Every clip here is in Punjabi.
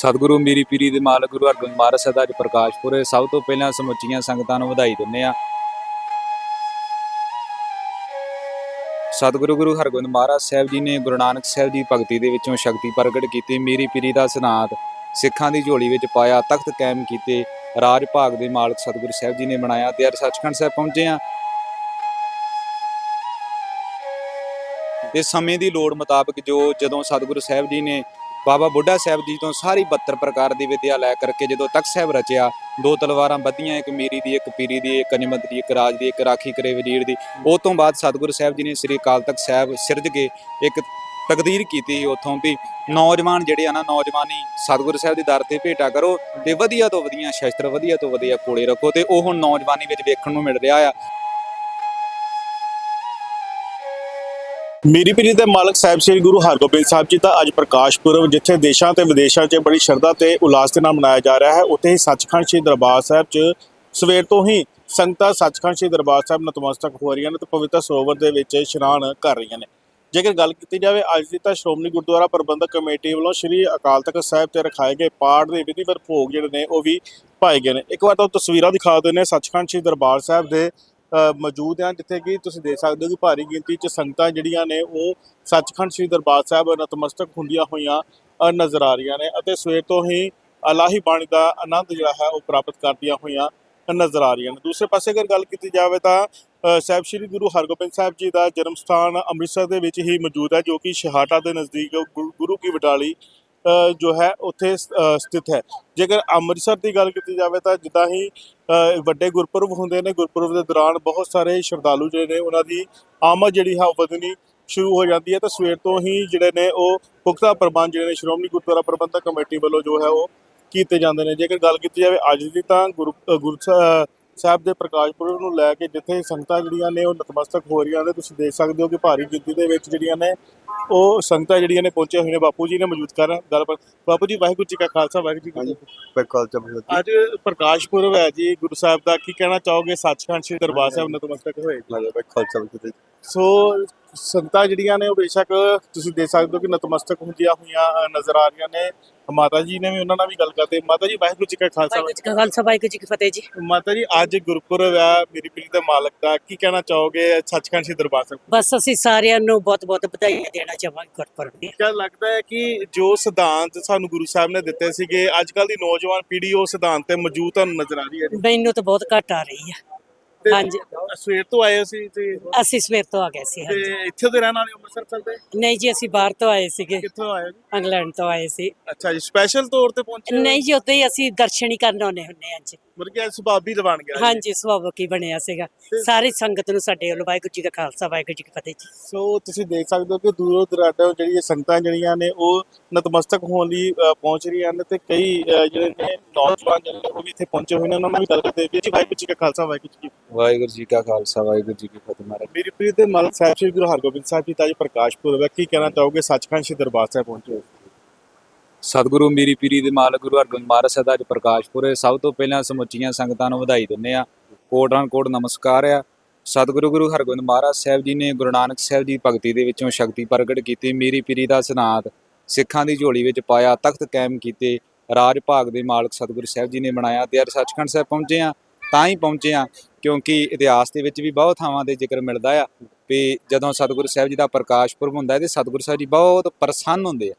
ਸਤਿਗੁਰੂ ਮੀਰੀ ਪੀਰੀ ਦੇ ਮਾਲਕ ਗੁਰੂ ਹਰਗੋਬਿੰਦ ਮਹਾਰਾਜ ਸਾਹਿਬ ਦਾ ਅੱਜ ਪ੍ਰਕਾਸ਼ ਪੁਰਬ ਸਭ ਤੋਂ ਪਹਿਲਾਂ ਸਮੁੱਚੀਆਂ ਸੰਗਤਾਂ ਨੂੰ ਵਧਾਈ ਦਿੰਦੇ ਆ ਸਤਿਗੁਰੂ ਗੁਰੂ ਹਰਗੋਬਿੰਦ ਮਹਾਰਾਜ ਸਾਹਿਬ ਜੀ ਨੇ ਗੁਰੂ ਨਾਨਕ ਸਾਹਿਬ ਜੀ ਭਗਤੀ ਦੇ ਵਿੱਚੋਂ ਸ਼ਕਤੀ ਪ੍ਰਗਟ ਕੀਤੀ। ਮੀਰੀ ਪੀਰੀ ਦਾ ਸਿਧਾਂਤ ਸਿੱਖਾਂ ਦੀ ਝੋਲੀ ਵਿੱਚ ਪਾਇਆ, ਤਖਤ ਕਾਇਮ ਕੀਤੇ। ਰਾਜ ਭਾਗ ਦੇ ਮਾਲਕ ਸਤਿਗੁਰੂ ਸਾਹਿਬ ਜੀ ਨੇ ਬਣਾਇਆ ਤੇ ਅੱਜ ਸੱਚਖੰਡ ਸਾਹਿਬ ਪਹੁੰਚੇ ਆ ਤੇ ਸਮੇਂ ਦੀ ਲੋੜ ਮੁਤਾਬਕ ਜੋ ਜਦੋਂ ਸਤਿਗੁਰੂ ਸਾਹਿਬ ਜੀ ਨੇ ਬਾਬਾ ਬੁੱਢਾ ਸਾਹਿਬ ਜੀ ਤੋਂ ਸਾਰੀ 72 ਪ੍ਰਕਾਰ ਦੀ ਵਿਦਿਆ ਲੈ ਕਰਕੇ ਜਦੋਂ ਤਖਤ ਸਾਹਿਬ ਰਚਿਆ, ਦੋ ਤਲਵਾਰਾਂ ਬੱਧੀਆਂ ਇੱਕ ਮੀਰੀ ਦੀ, ਇੱਕ ਪੀਰੀ ਦੀ, ਇੱਕ ਨਿਮਤ ਦੀ, ਇੱਕ ਰਾਜ ਦੀ, ਇੱਕ ਰਾਖੀ ਕਰੇ ਵਜ਼ੀਰ ਦੀ। ਉਹ ਤੋਂ ਬਾਅਦ ਸਤਿਗੁਰੂ ਸਾਹਿਬ ਜੀ ਨੇ ਸ੍ਰੀ ਅਕਾਲ ਤਖਤ ਸਾਹਿਬ ਸਿਰਜ ਕੇ ਇੱਕ ਤਕਦੀਰ ਕੀਤੀ ਉਥੋਂ ਵੀ ਨੌਜਵਾਨ ਜਿਹੜੇ ਆ ਨਾ, ਨੌਜਵਾਨੀ ਸਤਿਗੁਰੂ ਸਾਹਿਬ ਦੇ ਦਰ ਤੇ ਭੇਟਾ ਕਰੋ ਤੇ ਵਧੀਆ ਤੋਂ ਵਧੀਆ ਸ਼ਸਤਰ, ਵਧੀਆ ਤੋਂ ਵਧੀਆ ਕੋਲੇ ਰੱਖੋ ਤੇ ਉਹ ਹੁਣ ਨੌਜਵਾਨੀ ਵਿੱਚ ਵੇਖਣ ਨੂੰ ਮਿਲ ਰਿਹਾ ਆ। ਮੀਰੀ ਪੀਰੀ ਦੇ ਮਾਲਕ ਸਾਹਿਬ ਸ੍ਰੀ ਗੁਰੂ ਹਰਗੋਬਿੰਦ ਸਾਹਿਬ ਜੀ ਦਾ ਅੱਜ ਪ੍ਰਕਾਸ਼ ਪੁਰਬ, ਜਿੱਥੇ ਦੇਸ਼ਾਂ ਤੇ ਵਿਦੇਸ਼ਾਂ 'ਚ ਬੜੀ ਸ਼ਰਧਾ ਤੇ ਉਲਾਸ ਦੇ ਨਾਲ ਮਨਾਇਆ ਜਾ ਰਿਹਾ ਹੈ, ਉੱਥੇ ਹੀ ਸੱਚਖੰਡ ਸ੍ਰੀ ਦਰਬਾਰ ਸਾਹਿਬ 'ਚ ਸਵੇਰ ਤੋਂ ਹੀ ਸੰਗਤਾਂ ਸੱਚਖੰਡ ਸ੍ਰੀ ਦਰਬਾਰ ਸਾਹਿਬ ਨਤਮਸਤਕ ਹੋ ਰਹੀਆਂ ਨੇ ਤੇ ਪਵਿੱਤਰ ਸਰੋਵਰ ਦੇ ਵਿੱਚ ਇਸ਼ਨਾਨ ਕਰ ਰਹੀਆਂ ਨੇ। ਜੇਕਰ ਗੱਲ ਕੀਤੀ ਜਾਵੇ, ਅੱਜ ਦੀ ਤਾਂ ਸ਼੍ਰੋਮਣੀ ਗੁਰਦੁਆਰਾ ਪ੍ਰਬੰਧਕ ਕਮੇਟੀ ਵੱਲੋਂ ਸ੍ਰੀ ਅਕਾਲ ਤਖਤ ਸਾਹਿਬ ਤੇ ਰਖਾਏ ਗਏ ਪਾਠ ਦੇ ਵਿਧੀਵਤ ਭੋਗ ਜਿਹੜੇ ਨੇ, ਉਹ ਵੀ ਪਾਏ ਗਏ ਨੇ। ਇੱਕ ਵਾਰ ਤਾਂ ਤਸਵੀਰਾਂ ਦਿਖਾ ਦਿੰਦੇ ਹਾਂ, ਸੱਚਖੰਡ ਸ੍ਰੀ ਦਰਬਾਰ ਸਾਹਿਬ ਦੇ ਮੌਜੂਦ ਆ ਜਿੱਥੇ ਕਿ ਤੁਸੀਂ ਦੇਖ ਸਕਦੇ ਹੋ ਕਿ ਭਾਰੀ ਗਿਣਤੀ 'ਚ ਸੰਗਤਾਂ ਜਿਹੜੀਆਂ ਨੇ, ਉਹ ਸੱਚਖੰਡ ਸ੍ਰੀ ਦਰਬਾਰ ਸਾਹਿਬ ਨਤਮਸਤਕ ਹੁੰਦੀਆਂ ਹੋਈਆਂ ਨਜ਼ਰ ਆ ਰਹੀਆਂ ਨੇ ਅਤੇ ਸਵੇਰ ਤੋਂ ਹੀ ਅਲਾਹੀ ਬਾਣੀ ਦਾ ਆਨੰਦ ਜਿਹੜਾ ਹੈ, ਉਹ ਪ੍ਰਾਪਤ ਕਰਦੀਆਂ ਹੋਈਆਂ ਨਜ਼ਰ ਆ ਰਹੀਆਂ ਨੇ। ਦੂਸਰੇ ਪਾਸੇ ਅਗਰ ਗੱਲ ਕੀਤੀ ਜਾਵੇ ਤਾਂ ਸਾਹਿਬ ਸ੍ਰੀ ਗੁਰੂ ਹਰਗੋਬਿੰਦ ਸਾਹਿਬ ਜੀ ਦਾ ਜਨਮ ਸਥਾਨ ਅੰਮ੍ਰਿਤਸਰ ਦੇ ਵਿੱਚ ਹੀ ਮੌਜੂਦ ਹੈ, ਜੋ ਕਿ ਸ਼ਹਾਟਾ ਦੇ ਨਜ਼ਦੀਕ ਗੁਰੂ ਗੁਰੂ ਕੀ ਵਡਾਲੀ ਜੋ ਹੈ ਉੱਥੇ ਸ- ਸਥਿਤ ਹੈ। ਜੇਕਰ ਅੰਮ੍ਰਿਤਸਰ ਦੀ ਗੱਲ ਕੀਤੀ ਜਾਵੇ ਤਾਂ ਜਿੱਦਾਂ ਹੀ ਵੱਡੇ ਗੁਰਪੁਰਬ ਹੁੰਦੇ ਨੇ ਗੁਰਪੁਰਬ ਦੇ ਦੌਰਾਨ ਬਹੁਤ ਸਾਰੇ ਸ਼ਰਧਾਲੂ ਜਿਹੜੇ ਨੇ ਉਹਨਾਂ ਦੀ ਆਮਦ ਜਿਹੜੀ ਹੈ ਉਹ ਵਧਣੀ ਸ਼ੁਰੂ ਹੋ ਜਾਂਦੀ ਹੈ। ਤਾਂ ਸਵੇਰ ਤੋਂ ਹੀ ਜਿਹੜੇ ਨੇ ਉਹ ਪੁਖਤਾ ਪ੍ਰਬੰਧ ਜਿਹੜੇ ਨੇ ਸ਼੍ਰੋਮਣੀ ਗੁਰਦੁਆਰਾ ਪ੍ਰਬੰਧਕ ਕਮੇਟੀ ਵੱਲੋਂ ਜੋ ਹੈ ਉਹ ਕੀਤੇ ਜਾਂਦੇ ਨੇ। ਜੇਕਰ ਗੱਲ ਕੀਤੀ ਜਾਵੇ ਅੱਜ ਦੀ ਤਾਂ ਗੁਰੂ ਅ, ਸਾਹਿਬ ਦੇ ਪ੍ਰਕਾਸ਼ ਪੁਰਬ ਨੂੰ ਲੈ ਕੇ ਜਿੱਥੇ ਸੰਗਤਾਂ ਜਿਹੜੀਆਂ ਨੇ ਉਹ ਨਤਮਸਤਕ ਹੋ ਰਹੀਆਂ ਨੇ ਤੁਸੀਂ ਦੇਖ ਸਕਦੇ ਹੋ ਕਿ ਭਾਰੀ ਗਿਣਤੀ ਦੇ ਵਿੱਚ ਜਿਹੜੀਆਂ ਨੇ ਉਹ ਸੰਗਤਾਂ ਜਿਹੜੀਆਂ ਨੇ ਪਹੁੰਚੇ ਹੋਏ ਨੇ। ਬਾਪੂ ਜੀ ਨੇ ਮੌਜੂਦ ਕਰ ਗੱਲਬਾਤ ਬਾਪੂ ਜੀ ਵਾਹਿਗੁਰੂ ਜੀ ਕਾ ਖਾਲਸਾ ਵਾਹਿਗੁਰੂ ਜੀ ਕੀ। ਫਤਿਹ। ਅੱਜ ਪ੍ਰਕਾਸ਼ ਪੁਰਬ ਹੈ ਜੀ ਗੁਰੂ ਸਾਹਿਬ ਦਾ। ਕੀ ਕਹਿਣਾ ਚਾਹੋਗੇ? ਸੱਚਖੰਡ ਸ੍ਰੀ ਦਰਬਾਰ ਸਾਹਿਬ ਨਤਮਸਤਕ ਹੋਏ ਸੋ ਸੰਗਤਾਂ ਜਿਹੜੀਆਂ ਨੇ ਉਹ ਬੇਸ਼ੱਕ ਤੁਸੀਂ ਦੇਖ ਸਕਦੇ ਹੋ ਕਿ ਨਤਮਸਤਕ ਹੁੰਦੀਆਂ ਹੋਈਆਂ ਨਜ਼ਰ ਆ ਰਹੀਆਂ ਨੇ। ਮਾਤਾ ਜੀ ਨੇ ਵੀ ਉਹਨਾਂ ਨਾਲ ਵੀ ਗੱਲ ਕਰਦੇ ਮਾਤਾ ਜੀ ਵਾਹਿਗੁਰੂ ਜੀ ਕਾ ਖਾਲਸਾ ਵਾਹਿਗੁਰੂ ਜੀ ਕਾ ਖਾਲਸਾ ਵਾਹਿਗੁਰੂ ਜੀ ਕੀ ਫਤਿਹ ਜੀ। ਮਾਤਾ ਜੀ ਅੱਜ ਗੁਰਪੁਰਬ ਹੈ ਮੇਰੀ ਪੀੜੀ ਦੇ ਮਾਲਕ ਦਾ। ਕੀ ਕਹਿਣਾ ਚਾਹੋਗੇ? ਸੱਚਖੰਡ ਸ੍ਰੀ ਦਰਬਾਰ ਸਾਹਿਬ। ਬਸ ਅਸੀਂ ਸਾਰਿਆਂ ਨੂੰ ਬਹੁਤ ਬਹੁਤ ਵਧਾਈਆਂ ਦੇਣਾ ਚਾਹਾਂਗੇ ਗੁਰਪੁਰਬ ਦੀਆਂ। ਕਿਆ ਲੱਗਦਾ ਹੈ ਕਿ ਜੋ ਸਿਧਾਂਤ ਸਾਨੂੰ ਗੁਰੂ ਸਾਹਿਬ ਨੇ ਦਿੱਤੇ ਸੀਗੇ ਅੱਜ ਕੱਲ ਦੀ ਨੌਜਵਾਨ ਪੀੜ੍ਹੀ ਉਹ ਸਿਧਾਂਤ ਤੇ ਮੌਜੂਦ ਤੁਹਾਨੂੰ ਨਜ਼ਰ ਆ ਰਹੀ ਹੈ। ਮੈਨੂੰ ਤਾਂ ਬਹੁਤ ਘੱਟ ਆ ਰਹੀ ਆ ਤੇ ਹਾਂਜੀ। ਸਵੇਰ ਤੋਂ ਆਏ ਸੀ ਤੇ ਅਸੀਂ ਸਵੇਰ ਤੋਂ ਆ ਗਏ ਸੀ ਤੇ ਹਾਂਜੀ। ਇੱਥੇ ਦੇ ਰਹਿਣ ਵਾਲੇ ਅੰਮ੍ਰਿਤਸਰ ਚਲਦੇ? ਨਹੀਂ ਜੀ ਅਸੀਂ ਬਾਹਰ ਤੋਂ ਆਏ ਸੀਗੇ। ਕਿੱਥੋਂ ਆਏ ਜੀ? ਇੰਗਲੈਂਡ ਤੋਂ ਆਏ ਸੀ। ਅੱਛਾ ਜੀ ਸਪੈਸ਼ਲ ਤੌਰ ਤੇ ਪਹੁੰਚੇ ਹੋ? ਨਹੀਂ ਜੀ ਉੱਥੇ ਹੀ ਅਸੀਂ ਦਰਸ਼ਨ ਹੀ ਕਰਨ ਆਉਨੇ ਹੁੰਨੇ ਹਾਂ ਜੀ। ਮਤਲਬ ਕਿ ਸੁਭਾਅ ਵੀ ਬਣ ਗਿਆ ਜੀ। ਹਾਂਜੀ ਸੁਭਾਵਕ ਹੀ ਬਣਿਆ ਸੀਗਾ। ਸਾਰੀ ਸੰਗਤ ਨੂੰ ਸਾਡੇ ਵੱਲੋਂ ਵਾਹਿਗੁਰੂ ਜੀ ਕਾ ਖਾਲਸਾ ਵਾਹਿਗੁਰੂ ਜੀ ਕੀ ਫਤਿਹ ਜੀ। ਸੋ ਤੁਸੀਂ ਦੇਖ ਸਕਦੇ ਹੋ ਕਿ ਦੂਰੋਂ ਦਰਾਡੋਂ ਜਿਹੜੀਆਂ ਸੰਗਤਾਂ ਜਿਹੜੀਆਂ ਨੇ ਉਹ ਨਤਮਸਤਕ ਹੋਣ ਲਈ ਅ, ਪਹੁੰਚ ਰਹੀਆਂ ਨੇ ਤੇ ਕਈ ਅ, ਜਿਹੜੇ ਨੇ ਨੌਜਵਾਨ ਜਿਹੜੇ ਨੇ ਉਹ ਵੀ ਇੱਥੇ ਪਹੁੰਚੇ ਹੋਏ ਨੇ। ਉਹਨਾਂ ਨਾਲ ਵੀ ਗੱਲ ਕਰਦੇ ਵੀ ਜੀ ਵਾਹਿਗੁਰੂ ਜੀ ਕਾ ਖਾਲਸਾ ਵਾਹਿਗੁਰੂ ਜੀ ਕੀ ਫਤਿਹ। ਵਾਹਿਗੁਰੂ ਜੀ ਕਾ ਖਾਲਸਾ ਵਾਹਿਗੁਰੂ ਜੀ ਕੀ ਫਤਿਹ ਮਹਾਰਾਜ। ਮੇਰੀ ਪ੍ਰੀਤ ਦੇ ਮਾਲਕ ਸਾਹਿਬ ਸ੍ਰੀ ਗੁਰੂ ਹਰਗੋਬਿੰਦ ਸਾਹਿਬ ਜੀ ਦਾ ਅੱਜ ਪ੍ਰਕਾਸ਼ ਪੁਰਬ ਹੈ ਕੀ ਕਹਿਣਾ ਚਾਹੋਗੇ? ਸੱਚਖੰਡ ਸ੍ਰੀ ਦਰਬਾਰ ਸਾਹਿਬ ਪਹੁੰਚੇ ਹੋ ਸਤਿਗੁਰੂ ਮੀਰੀ ਪੀਰੀ ਦੇ ਮਾਲਕ ਗੁਰੂ ਹਰਗੋਬਿੰਦ ਮਹਾਰਾਜ ਸਾਹਿਬ ਦਾ ਅੱਜ ਪ੍ਰਕਾਸ਼ ਪੁਰਬ ਸਭ ਤੋਂ ਪਹਿਲਾਂ ਸਮੁੱਚੀਆਂ ਸੰਗਤਾਂ ਨੂੰ ਵਧਾਈ ਦਿੰਦੇ ਆ ਕੋਟਾਂ ਕੋਟ ਨਮਸਕਾਰ ਆ। ਸਤਿਗੁਰੂ ਗੁਰੂ ਹਰਗੋਬਿੰਦ ਮਹਾਰਾਜ ਸਾਹਿਬ ਜੀ ਨੇ ਗੁਰੂ ਨਾਨਕ ਸਾਹਿਬ ਜੀ ਭਗਤੀ ਦੇ ਵਿੱਚੋਂ ਸ਼ਕਤੀ ਪ੍ਰਗਟ ਕੀਤੀ। ਮੀਰੀ ਪੀਰੀ ਦਾ ਸਿਧਾਂਤ ਸਿੱਖਾਂ ਦੀ ਝੋਲੀ ਵਿੱਚ ਪਾਇਆ, ਤਖਤ ਕਾਇਮ ਕੀਤੇ, ਰਾਜ ਭਾਗ ਦੇ ਮਾਲਕ ਸਤਿਗੁਰੂ ਸਾਹਿਬ ਜੀ ਨੇ ਬਣਾਇਆ ਤੇ ਅੱਜ ਸੱਚਖੰਡ ਸਾਹਿਬ ਪਹੁੰਚੇ ਆ ਤਾਂ ਹੀ ਪਹੁੰਚੇ ਆ ਕਿਉਂਕਿ ਇਤਿਹਾਸ ਦੇ ਵਿੱਚ ਵੀ ਬਹੁਤ ਥਾਵਾਂ ਦੇ ਜ਼ਿਕਰ ਮਿਲਦਾ ਆ। ਵੀ ਜਦੋਂ ਸਤਿਗੁਰੂ ਸਾਹਿਬ ਜੀ ਦਾ ਪ੍ਰਕਾਸ਼ ਪੁਰਬ ਹੁੰਦਾ ਹੈ ਤੇ ਸਤਿਗੁਰੂ ਸਾਹਿਬ ਜੀ ਬਹੁਤ ਪ੍ਰਸੰਨ ਹੁੰਦੇ ਆ।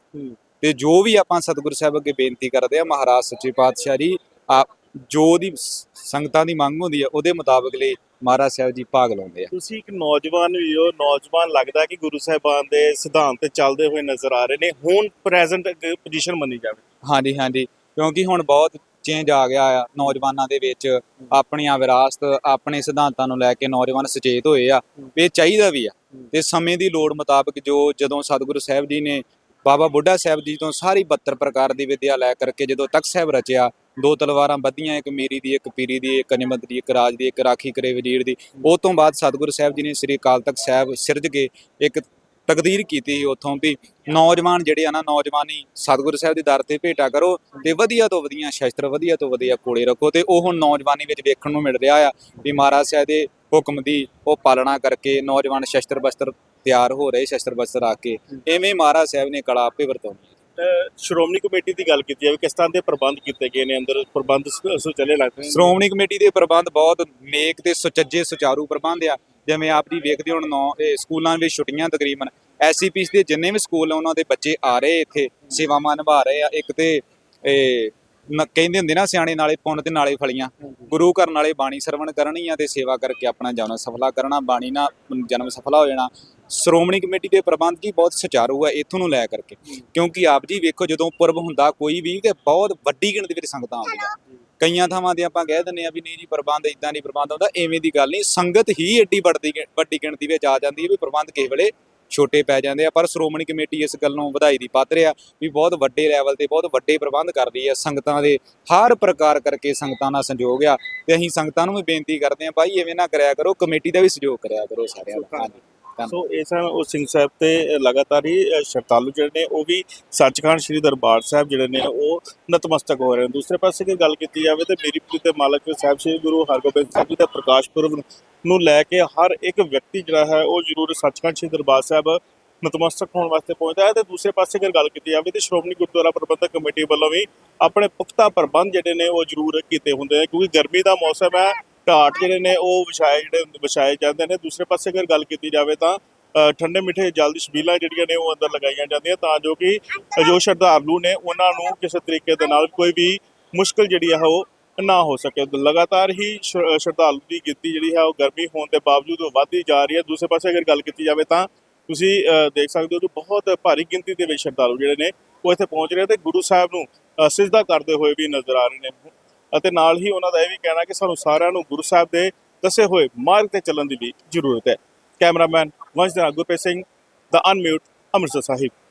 ਤੇ ਜੋ ਵੀ ਆਪਾਂ ਸਤਿਗੁਰੂ ਸਾਹਿਬ ਅੱਗੇ ਬੇਨਤੀ ਕਰਦੇ ਆ ਮਹਾਰਾਜ ਸੱਚੇ ਪਾਤਸ਼ਾਹ ਜੀ ਆ ਜੋ ਦੀ ਸੰਗਤਾਂ ਦੀ ਮੰਗ ਹੁੰਦੀ ਆ ਉਹਦੇ ਮੁਤਾਬਕ ਲਈ ਮਹਾਰਾਜ ਸਾਹਿਬ ਜੀ ਭਾਗ ਲਾਉਂਦੇ ਆ। ਤੁਸੀਂ ਇੱਕ ਨੌਜਵਾਨ ਵੀ ਹੋ ਨੌਜਵਾਨ ਲੱਗਦਾ ਕਿ ਗੁਰੂ ਸਾਹਿਬਾਨ ਦੇ ਸਿਧਾਂਤ ਤੇ ਚੱਲਦੇ ਹੋਏ ਨਜ਼ਰ ਆ ਰਹੇ ਨੇ ਹੁਣ ਪ੍ਰੈਜ਼ੈਂਟ ਪੋਜੀਸ਼ਨ ਮੰਨੀ ਜਾਵੇ। ਹਾਂਜੀ ਹਾਂਜੀ ਕਿਉਂਕਿ ਹੁਣ ਬਹੁਤ ਚੇਂਜ ਆ ਗਿਆ ਆ ਨੌਜਵਾਨਾਂ ਦੇ ਵਿੱਚ ਆਪਣੀਆਂ ਵਿਰਾਸਤ ਆਪਣੇ ਸਿਧਾਂਤਾਂ ਨੂੰ ਲੈ ਕੇ ਨੌਜਵਾਨ ਸੁਚੇਤ ਹੋਏ ਆ ਇਹ ਚਾਹੀਦਾ ਵੀ ਆ। ਤੇ ਸਮੇਂ ਦੀ ਲੋੜ ਮੁਤਾਬਕ ਜੋ ਜਦੋਂ ਸਤਿਗੁਰੂ ਸਾਹਿਬ ਜੀ ਨੇ ਬਾਬਾ ਬੁੱਢਾ ਸਾਹਿਬ ਜੀ ਤੋਂ ਸਾਰੀ 72 ਪ੍ਰਕਾਰ ਦੀ ਵਿਦਿਆ ਲੈ ਕਰਕੇ ਜਦੋਂ ਤਖਤ ਸਾਹਿਬ ਰਚਿਆ, ਦੋ ਤਲਵਾਰਾਂ ਬੱਧੀਆਂ ਇੱਕ ਮੀਰੀ ਦੀ, ਇੱਕ ਪੀਰੀ ਦੀ, ਇੱਕ ਨਿਮਤ ਦੀ, ਇੱਕ ਰਾਜ ਦੀ, ਇੱਕ ਰਾਖੀ ਕਰੇ ਵਜ਼ੀਰ ਦੀ। ਉਹ ਤੋਂ ਬਾਅਦ ਸਤਿਗੁਰੂ ਸਾਹਿਬ ਜੀ ਨੇ ਸ੍ਰੀ ਅਕਾਲ ਤਖਤ ਸਾਹਿਬ ਸਿਰਜ ਕੇ ਇੱਕ ਤਕਦੀਰ ਕੀਤੀ ਸੀ ਉੱਥੋਂ ਵੀ ਨੌਜਵਾਨ ਜਿਹੜੇ ਆ ਨਾ, ਨੌਜਵਾਨੀ ਸਤਿਗੁਰੂ ਸਾਹਿਬ ਦੀ ਦਰ ਤੇ ਭੇਟਾ ਕਰੋ ਤੇ ਵਧੀਆ ਤੋਂ ਵਧੀਆ ਸ਼ਸਤਰ, ਵਧੀਆ ਤੋਂ ਵਧੀਆ ਕੋਲੇ ਰੱਖੋ ਤੇ ਉਹ ਹੁਣ ਨੌਜਵਾਨੀ ਵਿੱਚ ਵੇਖਣ ਨੂੰ ਮਿਲ ਰਿਹਾ ਆ ਵੀ ਮਹਾਰਾਜ ਸਾਹਿਬ ਦੇ ਹੁਕਮ ਦੀ ਉਹ ਪਾਲਣਾ ਕਰਕੇ ਨੌਜਵਾਨ ਸ਼ਸਤਰ ਬਸਤਰ ਤਿਆਰ ਹੋ ਰਹੇ ਸ਼ਸਤਰ ਬਸਤਰ ਆ ਕੇ ਐਵੇਂ ਮਹਾਰਾਜ ਸਾਹਿਬ ਨੇ ਕਲਾ ਆਪੇ ਵਰਤਾਉਣੀ ਸ਼੍ਰੋਮਣੀ ਕਮੇਟੀ ਦੀ ਗੱਲ ਕੀਤੀ ਜਾਵੇ ਕਿਸ ਤਰ੍ਹਾਂ ਦੇ ਪ੍ਰਬੰਧ ਕੀਤੇ ਗਏ ਨੇ ਅੰਦਰ ਪ੍ਰਬੰਧ ਸ- ਸੁਚੱਜੇ ਲੱਗਦੇ ਨੇ। ਸ਼੍ਰੋਮਣੀ ਕਮੇਟੀ ਦੇ ਪ੍ਰਬੰਧ ਬਹੁਤ ਨੇਕ ਤੇ ਸੁਚੱਜੇ ਸੁਚਾਰੂ ਪ੍ਰਬੰਧ ਆ। ਜਿਵੇਂ ਆਪ ਜੀ ਵੇਖਦੇ ਹੁਣ ਨੌ ਇਹ ਸਕੂਲਾਂ ਵਿੱਚ ਛੁੱਟੀਆਂ ਤਕਰੀਬਨ ਐਸਸੀਪੀਸ ਦੇ ਜਿੰਨੇ ਵੀ ਸਕੂਲ ਆ ਉਹਨਾਂ ਦੇ ਬੱਚੇ ਆ ਰਹੇ ਇੱਥੇ ਸੇਵਾਵਾਂ ਨਿਭਾ ਰਹੇ ਆ। ਇੱਕ ਤੇ ਇਹ ਕਹਿੰਦੇ ਹੁੰਦੇ ਨਾ ਸਿਆਣੇ ਨਾਲੇ ਪੁੰਨ ਤੇ ਨਾਲੇ ਫਲੀਆਂ। ਗੁਰੂ ਘਰ ਨਾਲੇ ਬਾਣੀ ਸਰਵਣ ਕਰਨੀ ਆ ਤੇ ਸੇਵਾ ਕਰਕੇ ਆਪਣਾ ਜਨਮ ਸਫਲਾ ਕਰਨਾ ਬਾਣੀ ਨਾਲ ਜਨਮ ਸਫਲਾ ਹੋ ਜਾਣਾ। ਸ਼੍ਰੋਮਣੀ ਕਮੇਟੀ ਦੇ ਪ੍ਰਬੰਧ ਜੀ ਬਹੁਤ ਸੁਚਾਰੂ ਆ ਇਥੋਂ ਨੂੰ ਲੈ ਕਰਕੇ। ਕਿਉਂਕਿ ਆਪ ਜੀ ਵੇਖੋ ਜਦੋਂ ਪੁਰਬ ਹੁੰਦਾ ਕੋਈ ਵੀ ਤੇ ਬਹੁਤ ਵੱਡੀ ਗਿਣਤੀ ਵਿੱਚ ਸੰਗਤਾਂ ਆਉਂਦੀਆਂ। ਕਈਆਂ ਥਾਵਾਂ ਤੇ ਆਪਾਂ ਕਹਿ ਦਿੰਦੇ ਆ ਵੀ ਨਹੀਂ ਜੀ ਪ੍ਰਬੰਧ ਇਦਾਂ ਨਹੀਂ ਪ੍ਰਬੰਧ ਹੁੰਦਾ ਐਵੇਂ ਦੀ ਗੱਲ ਨਹੀਂ। ਸੰਗਤ ਹੀ ਏਡੀ ਵੱਡੀ ਵੱਡੀ ਗਿਣਤੀ ਵਿੱਚ ਆ ਜਾਂਦੀ ਹੈ ਵੀ ਪ੍ਰਬੰਧ ਕਿਸੇ ਵੇਲੇ ਛੋਟੇ ਪੈ ਜਾਂਦੇ ਆ। ਪਰ ਸ਼੍ਰੋਮਣੀ ਕਮੇਟੀ ਇਸ ਗੱਲ ਨੂੰ ਵਧਾਈ ਦੀ ਪਾਤਰ ਆ ਵੀ ਬਹੁਤ ਵੱਡੇ ਲੈਵਲ ਤੇ ਬਹੁਤ ਵੱਡੇ ਪ੍ਰਬੰਧ ਕਰਦੀ ਆ ਸੰਗਤਾਂ ਦੇ ਹਰ ਪ੍ਰਕਾਰ ਕਰਕੇ ਸੰਗਤਾਂ ਨਾਲ ਸੰਯੋਗ ਆ। ਤੇ ਅਸੀਂ ਸੰਗਤਾਂ ਨੂੰ ਵੀ ਬੇਨਤੀ ਕਰਦੇ ਆ ਭਾਈ ਐਵੇਂ ਨਾ ਕਰਿਆ ਕਰੋ ਕਮੇਟੀ ਦਾ ਵੀ ਸਹਿਯੋਗ ਕਰਿਆ ਕਰੋ ਸਾਰਿਆਂ ਦਾ। ਸੋ ਇਸ ਤਰ੍ਹਾਂ ਉਹ ਸਿੰਘ ਸਾਹਿਬ ਤੇ ਲਗਾਤਾਰ ਹੀ ਅ, ਜਿਹੜੇ ਨੇ ਉਹ ਵੀ ਸੱਚਖੰਡ ਸ੍ਰੀ ਦਰਬਾਰ ਸਾਹਿਬ ਜਿਹੜੇ ਨੇ ਉਹ ਨਤਮਸਤਕ ਹੋ ਰਹੇ ਨੇ। ਦੂਸਰੇ ਪਾਸੇ ਜੇ ਗੱਲ ਕੀਤੀ ਜਾਵੇ ਤੇ ਮੇਰੀ ਪ੍ਰੀਤ ਦੇ ਮਾਲਕ ਸਾਹਿਬ ਸ੍ਰੀ ਗੁਰੂ ਹਰਗੋਬਿੰਦ ਸਾਹਿਬ ਜੀ ਦਾ ਪ੍ਰਕਾਸ਼ ਪੁਰਬ ਨੂੰ ਲੈ ਕੇ ਹਰ ਇੱਕ ਵਿਅਕਤੀ ਜਿਹੜਾ ਹੈ ਉਹ ਜ਼ਰੂਰ ਸੱਚਖੰਡ ਸ੍ਰੀ ਦਰਬਾਰ ਸਾਹਿਬ ਨਤਮਸਤਕ ਹੋਣ ਵਾਸਤੇ ਪਹੁੰਚਦਾ ਹੈ। ਤੇ ਦੂਸਰੇ ਪਾਸੇ ਅਗਰ ਗੱਲ ਕੀਤੀ ਜਾਵੇ ਤੇ ਸ਼੍ਰੋਮਣੀ ਗੁਰਦੁਆਰਾ ਪ੍ਰਬੰਧਕ ਕਮੇਟੀ ਵੱਲੋਂ ਵੀ ਆਪਣੇ ਪੁਖਤਾ ਪ੍ਰਬੰਧ ਜਿਹੜੇ ਨੇ ਉਹ ਜ਼ਰੂਰ ਕੀਤੇ ਹੁੰਦੇ ਨੇ ਕਿਉਂਕਿ ਗਰਮੀ ਦਾ ਮੌਸਮ ਹੈ ਢਾਟ ਜਿਹੜੇ ਨੇ ਉਹ ਵਿਛਾਏ ਜਿਹੜੇ ਵਿਛਾਏ ਜਾਂਦੇ ਨੇ। ਦੂਸਰੇ ਪਾਸੇ ਅਗਰ ਗੱਲ ਕੀਤੀ ਜਾਵੇ ਤਾਂ ਠੰਡੇ ਮਿੱਠੇ ਜਲ ਦੀ ਛਬੀਲਾਂ ਜਿਹੜੀਆਂ ਨੇ ਉਹ ਅੰਦਰ ਲਗਾਈਆਂ ਜਾਂਦੀਆਂ ਤਾਂ ਜੋ ਕਿ ਜੋ ਸ਼ਰਧਾਲੂ ਨੇ ਉਹਨਾਂ ਨੂੰ ਕਿਸੇ ਤਰੀਕੇ ਦੇ ਨਾਲ ਕੋਈ ਵੀ ਮੁਸ਼ਕਲ ਜਿਹੜੀ ਹੈ ਉਹ ਨਾ ਹੋ ਸਕੇ। ਲਗਾਤਾਰ ਹੀ ਸ਼ਰਧਾਲੂ ਦੀ ਗਿਣਤੀ ਜਿਹੜੀ ਹੈ ਉਹ ਗਰਮੀ ਹੋਣ ਦੇ ਬਾਵਜੂਦ ਉਹ ਵੱਧਦੀ ਜਾ ਰਹੀ ਹੈ। ਦੂਸਰੇ ਪਾਸੇ ਅਗਰ ਗੱਲ ਕੀਤੀ ਜਾਵੇ ਤਾਂ ਤੁਸੀਂ ਦੇਖ ਸਕਦੇ ਹੋ ਕਿ ਬਹੁਤ ਭਾਰੀ ਗਿਣਤੀ ਦੇ ਵਿੱਚ ਸ਼ਰਧਾਲੂ ਜਿਹੜੇ ਨੇ ਉਹ ਇੱਥੇ ਪਹੁੰਚ ਰਹੇ ਤੇ ਗੁਰੂ ਸਾਹਿਬ ਨੂੰ ਅ, ਸਿਜਦਾ ਕਰਦੇ ਹੋਏ ਵੀ ਨਜ਼ਰ ਆ ਰਹੇ ਨੇ। ਅਤੇ ਨਾਲ ਹੀ ਉਹਨਾਂ ਦਾ ਇਹ ਵੀ ਕਹਿਣਾ ਕਿ ਸਾਨੂੰ ਸਾਰਿਆਂ ਨੂੰ ਗੁਰੂ ਸਾਹਿਬ ਦੇ ਦੱਸੇ ਹੋਏ ਮਾਰਗ ਤੇ ਚੱਲਣ ਦੀ ਵੀ ਜ਼ਰੂਰਤ ਹੈ। ਕੈਮਰਾਮੈਨ ਵੰਸ਼ ਦੇ ਨਾਲ ਗੁਰਪ੍ਰੀਤ ਸਿੰਘ ਦਾ ਅਨਮਿਊਟ ਅੰਮ੍ਰਿਤਸਰ ਸਾਹਿਬ।